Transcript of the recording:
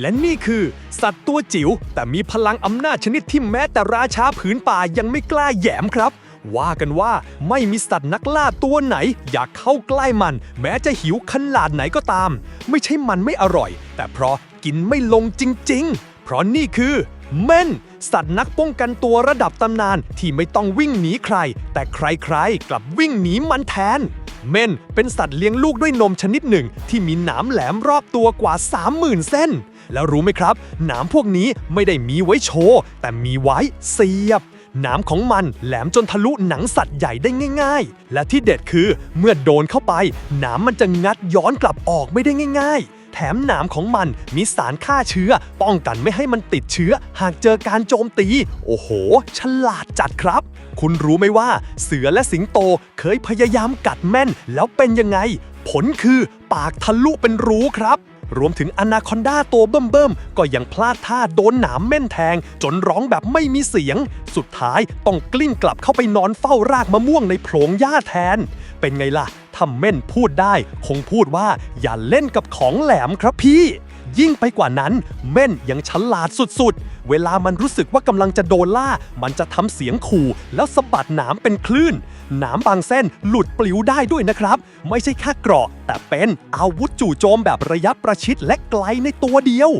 และนี่คือ สัตว์ตัวจิ๋วแต่มีพลังอำนาจชนิดที่แม้แต่ราชาผืนป่ายังไม่กล้าแหยมครับ ว่ากันว่าไม่มีสัตว์นักล่าตัวไหน อยากเข้าใกล้มัน แม้จะหิวขนาดไหนก็ตาม ไม่ใช่มันไม่อร่อย แต่เพราะกินไม่ลงจริง ๆ เพราะนี่คือเม่นสัตว์นักป้องกันตัวระดับตำนานที่ไม่ต้องวิ่งหนีใคร แต่ใครๆ กลับวิ่งหนีมันแทน เม่นเป็นสัตว์เลี้ยงลูกด้วยนมชนิดหนึ่ง ที่มีหนามแหลมรอบตัวกว่า 30,000 เส้น แล้วรู้ไหมครับหนามพวกนี้ไม่ได้มีไว้โชว์ แต่มีไว้เสียบหนามของมันแหลมจนทะลุหนังสัตว์ใหญ่ได้ง่าย ๆ และที่เด็ดคือเมื่อโดนเข้าไปหนามมันจะงัดย้อนกลับออกไม่ได้ง่าย ๆ แถมหนามของมันมีสารฆ่าเชื้อ ป้องกันไม่ให้มันติดเชื้อ หากเจอการโจมตี โอ้โห ฉลาดจัดครับ คุณรู้ไหมว่าเสือและสิงโตเคยพยายามกัดแม่นแล้วเป็นยังไง ผลคือปากทะลุเป็นรูครับ รวมถึงอนาคอนดาตัวเบิ่มๆ ก็ยังพลาดท่าโดนหนามเม่นแทง จนร้องแบบไม่มีเสียง สุดท้ายต้องกลิ้งกลับเข้าไปนอนเฝ้ารากมะม่วงในโพรงหญ้าแทน เป็นไงล่ะถ้าเม่นพูดได้ คงพูดว่าอย่าเล่นกับของแหลมครับพี่ ยิ่งไปกว่านั้น เม่นยังฉลาดสุดๆ เวลามันรู้สึกว่ากำลังจะโดนล่า มันจะทำเสียงขู่ แล้วสะบัดหนามเป็นคลื่น หนามบางเส้นหลุดปลิวได้ด้วยนะครับ ไม่ใช่แค่เกราะ แต่เป็นอาวุธจู่โจมแบบระยะประชิดและไกลในตัวเดียว